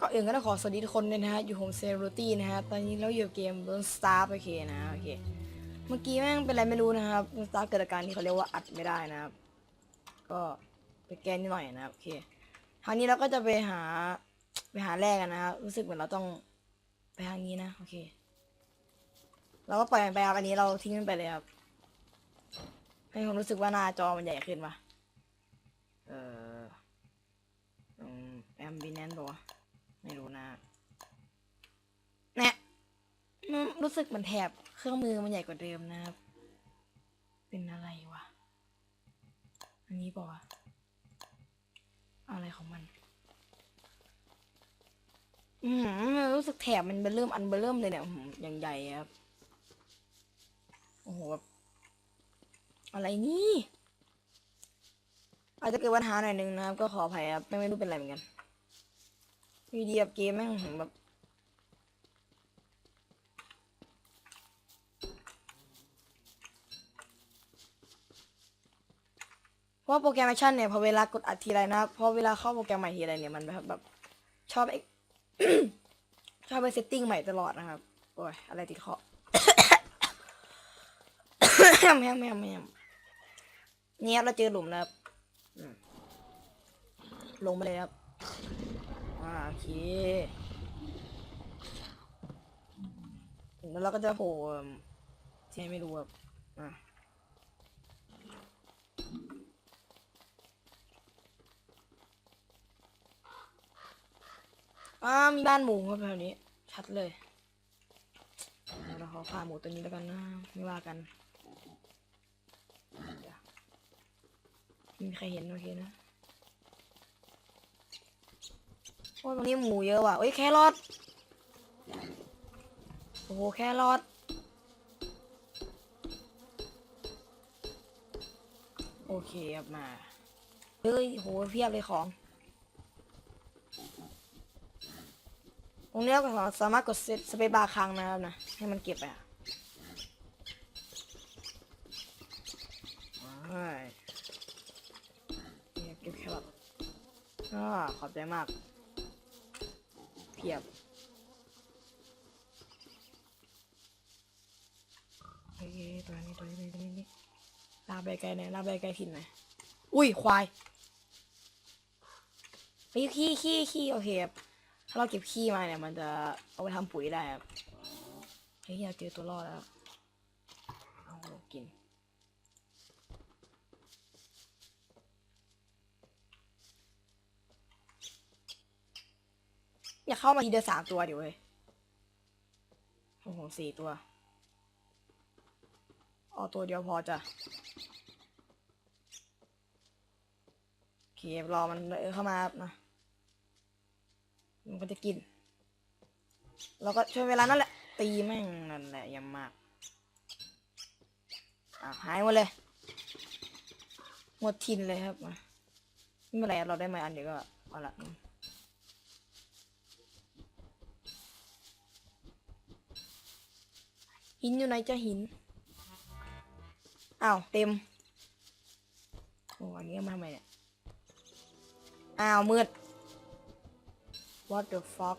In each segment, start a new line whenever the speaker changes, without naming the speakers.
ก่อนอื่นก็ต้องขอสวัสดีทุกคนเลยนะฮะ อยู่โฮมเซลตี้นะฮะ ตอนนี้เราอยู่เกม Burn Star โอเคนะโอเค เมื่อกี้แม่งเป็นอะไรไม่รู้นะครับ Burn Star เกิดอาการที่เขาเรียกว่าอัดไม่ได้นะครับ ก็ไปแก้นิดหน่อยนะครับโอเค คราวนี้เราก็จะไปหาไปหาแร่กันนะครับ รู้สึกเหมือนเราต้องไปทางนี้นะโอเค เราก็ปล่อยมันไปครับอันนี้เราทิ้งมันไปเลยครับให้ผมรู้สึกว่าหน้าจอมันใหญ่ขึ้นว่ะ เอออืมแอมบิแนนบอกว่าไม่รู้นะเนี่ยมัน รู้สึกเหมันแถบเครื่องมือมันใหญ่กว่าเดิมนะครับ เป็นอะไรวะ อันนี้บอกว่าอะไรของมัน อืมรู้สึกแถบมันเบเริ่มอันเบเริ่มเลยเนี่ยอื้อหือย่างใหญ่ครับ โอ้โหแบบอะไรนี่อาจจะเกิดปัญหาหน่อยนึงนะครับ ก็ขออภัยครับไม่ไม่รู้เป็นอะไรเหมือนกันวีดีแบบเกมแม่งแบบเพราะ ว่าโปรแกรมแอคชั่นเนี่ยพอเวลากดอัดทีไรนะครับพอเวลาเข้าโปรแกรมใหม่ทีไรเนี่ยมันแบบแบบชอบไอชอบไปเซตติ้งใหม่ตลอดนะครับโอ้ยอะไรติดคอแมวแมวแมเนี่ยเราเจอหลุมแล้วครับลงมาเลยครับอ่าโอเคแล้วเราก็จะโผล่ที่ไม่รู้ครับอะ อ่ามีบ้านหมูครับแถวนี้ ชัดเลยเราขอฆ่าหมูตัวนี้แล้วกันนะไม่ว่ากันมีใครเห็นโอเคนะโอ้ยตรงนี้หมูเยอะว่ะเอ้ยแครอทโอ้โหแครอทโอเคครับมาเฮ้ยโหเพียบเลยของ ตรงนี้ก็สามารถกดเซตสเปซบาร์ค้างนะครับนะ ให้มันเก็บไปอะว้ายเนี่ยเก็บแครอทอ่าขอบใจมาก เพียบโอเคตัวนี้ตัวนี้ตัวนี้ตัวนี้ลากไปไกลหน่อยลากไปไกลถิ่นหน่อยอุ้ยควายไอ้ยขี้ขี้ขี้โอเคครับ ถ้าเราเก็บขี้มาเนี่ย มันจะเอาไปทำปุ๋ยได้ครับเฮ้ยอยากเจอตัวรอดแล้วเอาลงกิน อยากเข้ามาทีเดียวสามตัวเดี๋ยวเว้ยโอ้โหสี่ตัวเอาตัวเดียวพอจ้ะโอเครอมันเออเข้ามาครับนะ มันก็จะกิน เราก็ช่วยเวลานั่นแหละ ตีแม่งนั่นแหละยังมากอะหายหมดเลย หมดทินเลยครับมาไม่เป็นไรเราได้มาอันเดียวก็เอาละหินอยู่ไหนจะหินอ้าวเต็มโอ้อันนี้มาทำไมเนี่ยอ้าวมืด what the fuck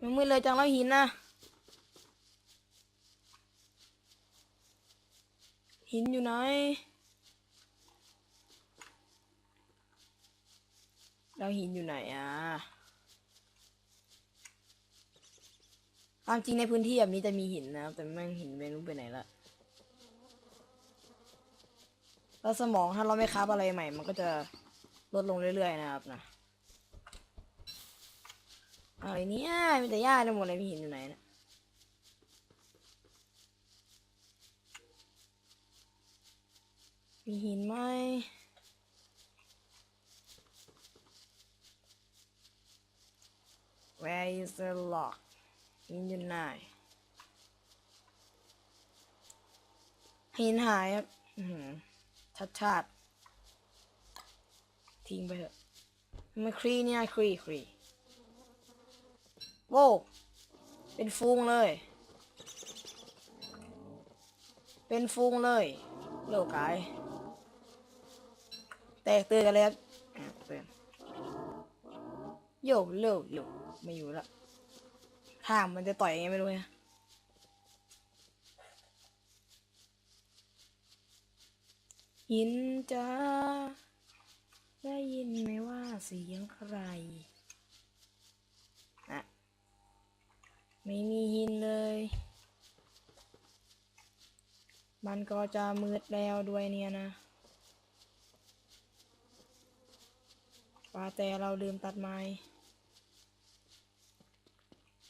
มันมืดเลยจังแล้วหินนะหินอยู่ไหนแล้วหินอยู่ไหนอะความจริงในพื้นที่แบบนี้จะมีหินนะแต่แม่งหินไม่รู้ไปไหนละแล้วสมองถ้าเราไม่คราบอะไรใหม่ มันก็จะ ลดลงเรื่อยๆนะครับนะอะไรเนี่ยมีแต่หญ้าในหมดเลยมีหินอยู่ไหนนะมีหินไหม Where is the lock หินอยู่ไหนหินหายครับอื้อหือชัดชาติ ทิ้งไปเถอะมันครีเนี่ยครีครีโว้วเป็นฟูงเลย เป็นฟูงเลยโลกายแตกตื่นกันเลยครับอะเตือนโยกเลิกโยกไม่อยู่ละห้ามมันจะต่อยยังไงไม่รู้นะยินจ้า ได้ยินไหมว่าเสียงใครอะไม่มีหินเลย มันก็จะมืดแล้วด้วยเนี่ยนะว่าแต่เราลืมตัดไม้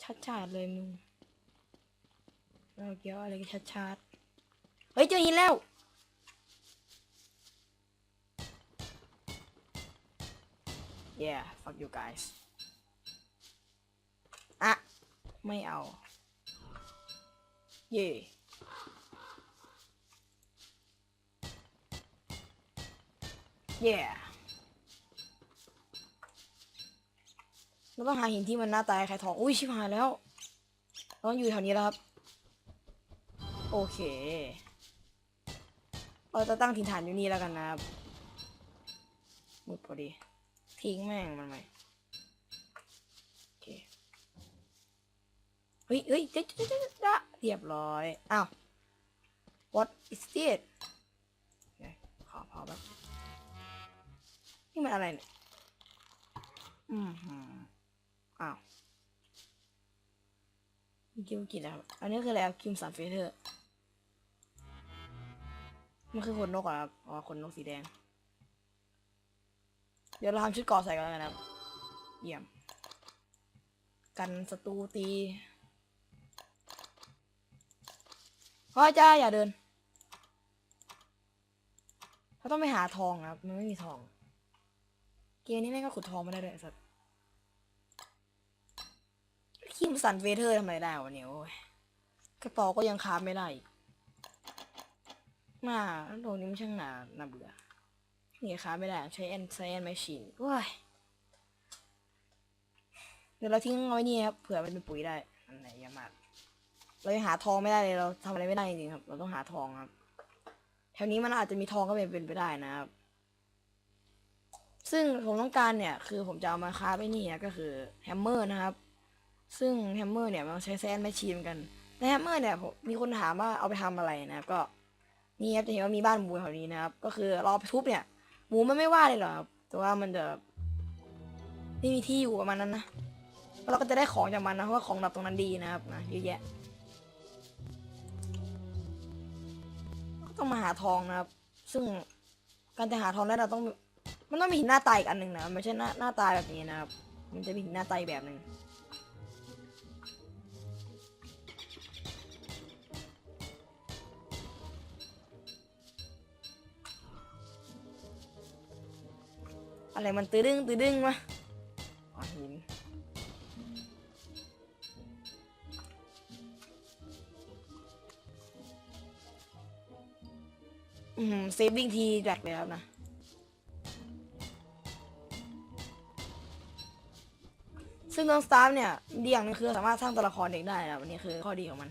ชัดชาดเลยมึง เราเกี่ยวอะไรกับชัดชาดเฮ้ยเจอหินแล้ว yeah fuck you guys อะไม่เอา เย่ yeah เราต้องหาหินที่มันหน้าตายใครทอง อุ้ยชิบหายแล้วเราต้องอยู่แถวนี้แล้วครับ โอเค เราจะตั้งถิ่นฐานอยู่นี่แล้วกันนะครับ หมดพอดี ทิ้งแม่งมันไหมโอเคเฮ้ยเฮ้ยเจ๊ะเจ๊เจ๊เจ๊เรียบร้อย อ้าว what is this ขอเผาแบบนี่มันอะไรเนี่ย อืมอ้าวกิวกินแล้วอันนี้คืออะไรครับคิมสันเฟเธอร์ มันคือขนนกเหรอครับ อ๋อขนนกสีแดง เดี๋ยวเราทำชุดเกราะใส่กันแล้วกันนะครับ เยี่ยม กันศัตรูตีพ่อจ้าอย่าเดินเราต้องไปหาทองนะครับ มันไม่มีทอง เกมนี้แม่งก็ขุดทองไม่ได้ด้วยสัตว์คิมสันเฟเธอร์ทำไรได้วะเนี่ยโอ้ยกระเป๋าก็ยังคาบไม่ได้อีกน่าโดนนี้มันช่างหนาหนาเบื่อ นี่คาบไม่ได้ใช้แอนใช้แอนแมชชีนว้ายเดี๋ยวเราทิ้งเอาไว้นี่ครับเผื่อมันเป็นปุ๋ยได้อันไหนเยอะมากเรายังหาทองไม่ได้เลยเราทำอะไรไม่ได้จริงๆครับ เราต้องหาทองครับ แถวนี้มันอาจจะมีทองก็เป็นเป็นไปได้นะครับ ซึ่งผมต้องการเนี่ย คือผมจะเอามาค้าไปนี่นะก็คือแฮมเมอร์นะครับ ซึ่งแฮมเมอร์เนี่ยมันใช้แซนแมชชีนกันแต่แฮมเมอร์เนี่ยผมมีคนถามว่าเอาไปทำอะไรนะครับ ก็นี่ครับจะเห็นว่ามีบ้านหมูแถวนี้นะครับ ก็คือเราเอาไปทุบเนี่ย หมูมันไม่ว่าเลยหรอครับแต่ว่ามันจะไม่มีที่อยู่กับมันนั้นนะเราก็จะได้ของจากมันนะเพราะว่าของแบบตรงนั้นดีนะครับนะเยอะแยะก็ต้องมาหาทองนะครับ ซึ่งการจะหาทองได้เราต้อง มันต้องมีหินหน้าตายอีกอันหนึ่งนะไม่ใช่หน้าหน้าตายแบบนี้นะครับ มันจะมีหินหน้าตายแบบหนึ่ง อะไรมันตื้อดึงตื้อดึงวะอ๋อหินอืมเซฟวิ่งทีแดกเลยครับนะซึ่งน้องสตาร์เนี่ยดีอย่างนึงคือสามารถสร้างตัวละครเด็กได้นะครับอันนี้คือข้อดีของมัน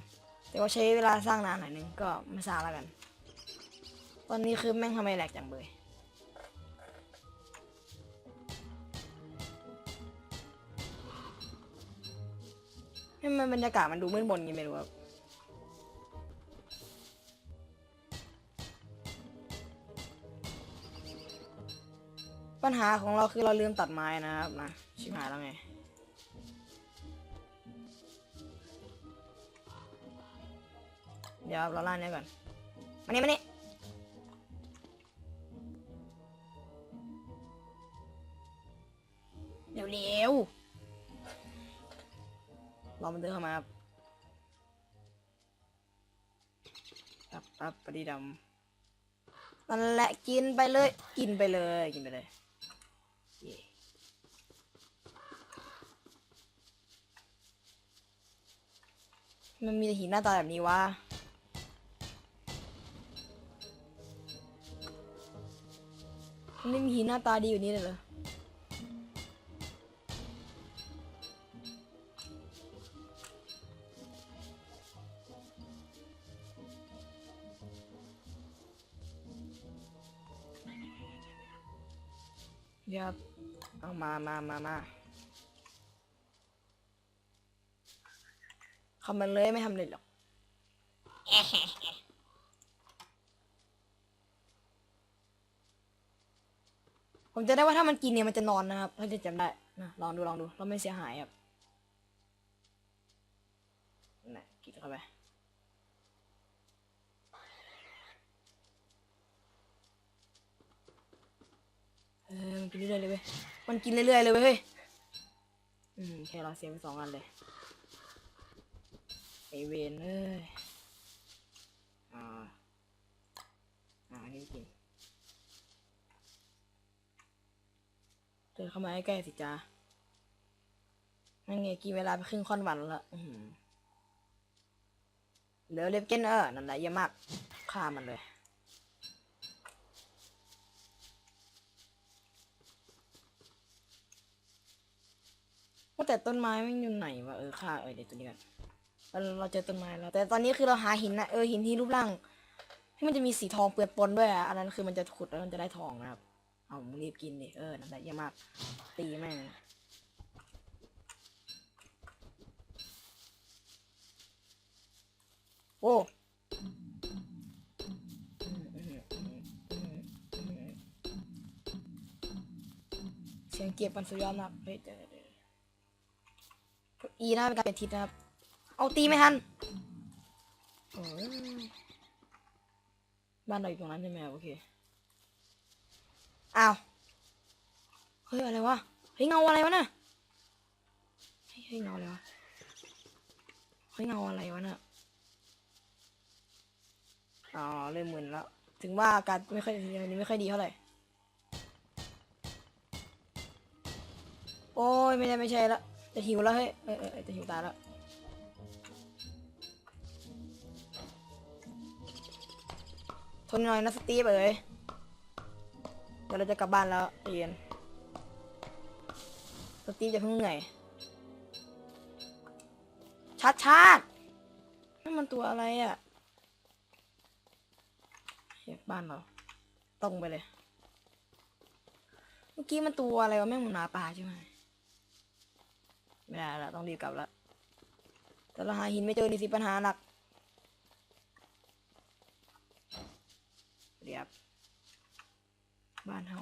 แต่ว่าใช้เวลาสร้างนานหน่อยนึงก็ไม่ทราแล้วกัน ตอนนี้คือแม่งทำไมแหลกจังเลย ให้มันบรรยากาศมันดูมืดมนยังไม่รู้ครับปัญหาของเราคือเราลืมตัดไม้นะครับนะชิบหายแล้วไงเดี๋ยวเราล่าเนี้ยก่อนมานี่มานี่ ปั๊บปั๊บปดีดำนั่นแหละกินไปเลย กินไปเลยกินไปเลยเย่มันมีแต่หินหน้าตาแบบนี้วะมันไม่มีหินหน้าตาดีอยู่านี้เลยเหรอ มามามามาคำมันเลยไม่ทำเลยหรอกผมจะได้ว่าถ้ามันกินเนี่ยมันจะนอนนะครับ ถ้าจะจำได้นะลองดูลองดูเราไม่เสียหายครับนี่กินเข้าไปเออมันกินได้เลยเว้ย มันกินเรื่อยๆเลยเว้ยอืมแค่เราเสียไปสองอันเลยไอเวนเอ้ยอ่าอ่าอันนี่กินเดินเข้ามาใกล้ๆสิจ้านั่นไงกินเวลาไปครึ่งค่อนวันแล้วอือหือเหลือเล็บเกนเออนั่นแหละเยอะมากฆ่ามันเลย แต่ต้นไม้มันอยู่ไหนวะเออค่าเออเดี๋ยวตัวนี้กันเราเราเจอต้นไม้แล้วแต่ตอนนี้คือเราหาหินนะเออหินที่รูปร่างที่มันจะมีสีทองเปื้อนปนด้วยอะอันนั้นคือมันจะขุดแล้วมันจะได้ทองนะครับเอามึงรีบกินดิเออนั่นแหละเยี่ยมาก ตีแม่งโอ้เสียงเก็บมันสุดยอดมากเฮ้ยเดี๋ย อีน่าเป็นการเป็นทิศนะครับ เอาตีไม่ทันบ้านเราอยู่ตรงนั้นใช่ไหมโอเค อ้าว เฮ้ยอะไรวะ เฮ้ยเงาอะไรวะน่ะเฮ้ยเฮ้ยเงาอะไรวะ เฮ้ยเงาอะไรวะน่ะ อ๋อเริ่มมึนแล้ว ถึงว่าอาการไม่ค่อยวันนี้ไม่ค่อยดีเท่าไหร่ โอ้ยไม่ได้ไม่ใช่ละ จะหิวแล้วเฮ้ยเออเออจะหิวตายแล้วทนหน่อยนะสตีฟเอ๋ยเดี๋ยวเราจะกลับบ้านแล้วเรียนสตีฟจะเพิ่งเหนื่อยชัดชาตินั่นมันตัวอะไรอะ่ะเฮ้บ้านเราตรงไปเลย เมื่อกี้มันตัวอะไรวะแม่งหมันหมาป่าใช่ไหม ไม่ได้ละต้องรีบกลับละแต่เราหาหินไม่เจอนี่สิปัญหาหนักเรียบบ้านเฮา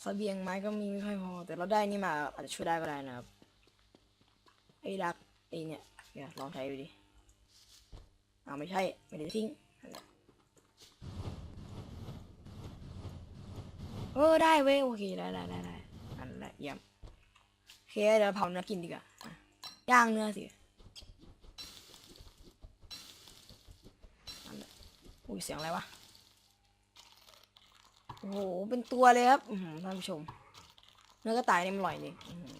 เสบียงไม้ก็มีไม่ค่อยพอ แต่เราได้นี่มาอาจจะช่วยได้ก็ได้นะครับไอ้รักไอ้เนี่ยเดี๋ยลองใช้ดูดิอ้าไม่ใช่ ไม่ได้ทิ้งเออได้เว้ยโอเคได้ได้ได้ไเยี่ยมโอเคเดี๋ยวเผาเนื้อกินดีกว่าย่างเนื้อสิอุ้ยเสียงอะไรวะโอ้โหเป็นตัวเลยครับท่านผู้ชม เนื้อกระต่ายนี่มันอร่อยนี่อื้อหือ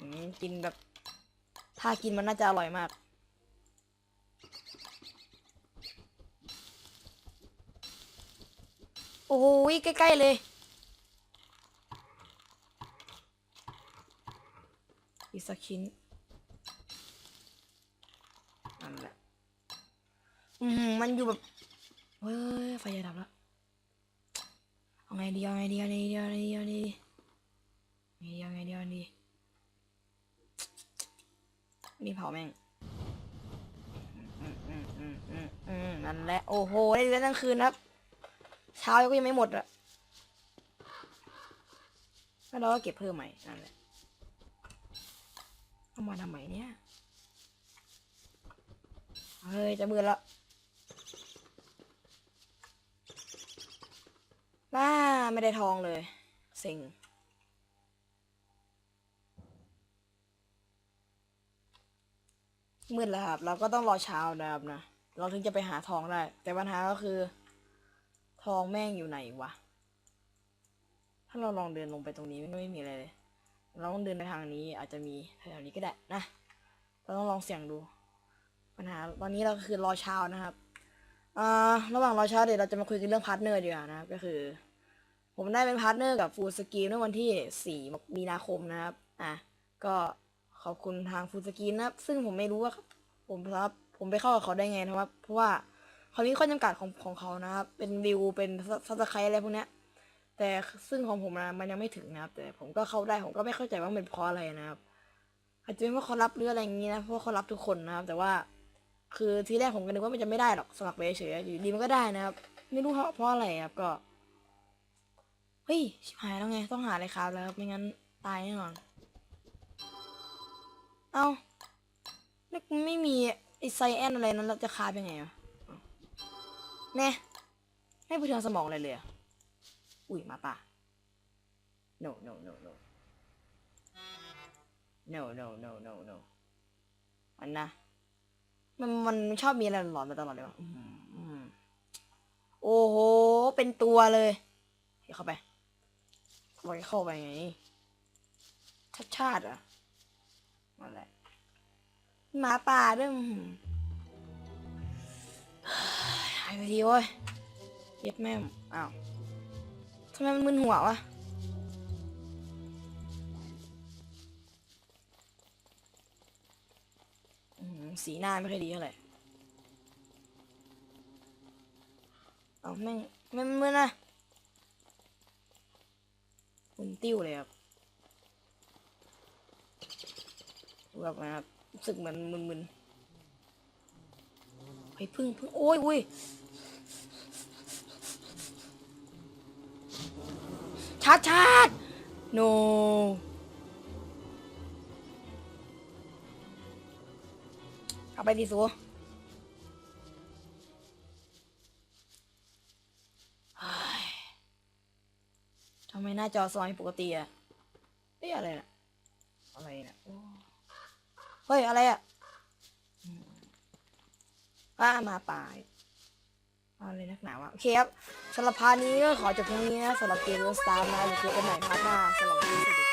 อืมกินแบบ ถ้ากินมันน่าจะอร่อยมากโอ้โหใกล้ ๆ เลย อีกสักชิ้นนั่นแหละอือหือมันอยู่แบบเฮ้ยไฟจะดับแล้วเอาไงดีเอาไงดีเอาไงดีเอาไงดีเอาไงดีเอาไงดีเอาไงดีนี่เผาแม่งอืมอืมอืมอืมอืมนั่นแหละโอ้โหได้เดือนทั้งคืนครับ เช้าก็ยังไม่หมดอะแล้วเราก็เก็บเพิ่มใหม่นั่นแหละ เอามาทำไมเนี่ยเฮ้ยจะมืดแล้วว้าไม่ได้ทองเลยเซ็งมืดแล้วครับ เราก็ต้องรอเช้านะครับนะ เราถึงจะไปหาทองได้ แต่ปัญหาก็คือ ทองแม่งอยู่ไหนวะ ถ้าเราลองเดินลงไปตรงนี้มันก็ไม่มีอะไรเลย เราต้องเดินไปทางนี้ อาจจะมีแถวๆนี้ก็ได้นะ เราต้องลองเสี่ยงดู ปัญหาตอนนี้เราคือรอเช้านะครับอ่าระหว่างรอเช้าเดี๋ยวเราจะมาคุยกันเรื่องพาร์ทเนอร์ดีกว่านะครับก็คือ ผมได้เป็นพาร์ทเนอร์กับฟูสกีเมื่อวันที่4มีนาคมนะครับอะก็ขอบคุณทางฟูสกีนะครับ ซึ่งผมไม่รู้ว่าผมครับผมไปเข้ากับเขาได้ไงนะครับเพราะว่าเขามีข้อจำกัดของของเขานะครับ เป็นวิวเป็นซับสไครอะไรพวกเนี้ย แต่ซึ่งของผมนะมันยังไม่ถึงนะครับ แต่ผมก็เข้าได้ผมก็ไม่เข้าใจว่ามันเป็นเพราะอะไรนะครับอาจจะเป็นเพราะเขารับหรืออะไรอย่างงี้นะเพราะเขารับทุกคนนะครับ แต่ว่า คือทีแรกผมก็นึกว่ามันจะไม่ได้หรอกสมัครไปเฉยอยู่ดีมันก็ได้นะครับ ไม่รู้เพราะเพราะอะไรครับก็เฮ้ยชิบหายแล้วไงต้องหาอะไรครับแล้วครับไม่งั้นตายแน่นอนเอาแล้วไม่มีไอไซแอนอะไรนั้นเราจะคาบยังไงอะแน่ไม่ไปเทืองสมองเลยเลยอะ อุ้ยหมาป่า no no no no no no no no no มันนะ มันมันชอบมีอะไรหลอนมาตลอดเลยวะโอ้โห เป็นตัวเลยเข้าไปเข้เข้าไปไงชาติชาติเหรอะนั่นแหละหมาป่าด้วยหายไปทีเว้ยเย็บแม่อ้าว ทำไมมันมึนหัววะสีหน้าไม่ค่อยดีเท่าไหร่เอาแม่งแม่มือนะมึนติ้วเลยครับแบบนะครับรู้สึกเหมือนมึนๆเฮ้ยพึ่งพึ่งโอ้ยอุ้ย ชาร์จชาร์จ no เอาไปดิสูทำไมหน้าจอสว่างผิดปกติอะเฮ้ยอะไรนะอะไรนะเฮ้ย อะไรอะอืมอ่ามาป่า ยอะไรนักหนาวะโอเคครับสำหรับพาร์ทนี้ก็ขอจบเพียงนี้นะสำหรับเกมเรื่องสตาร์นะเดี๋ยวเจอกันใหม่พาร์ทหน้าสำหรับวันนี้สวัสดี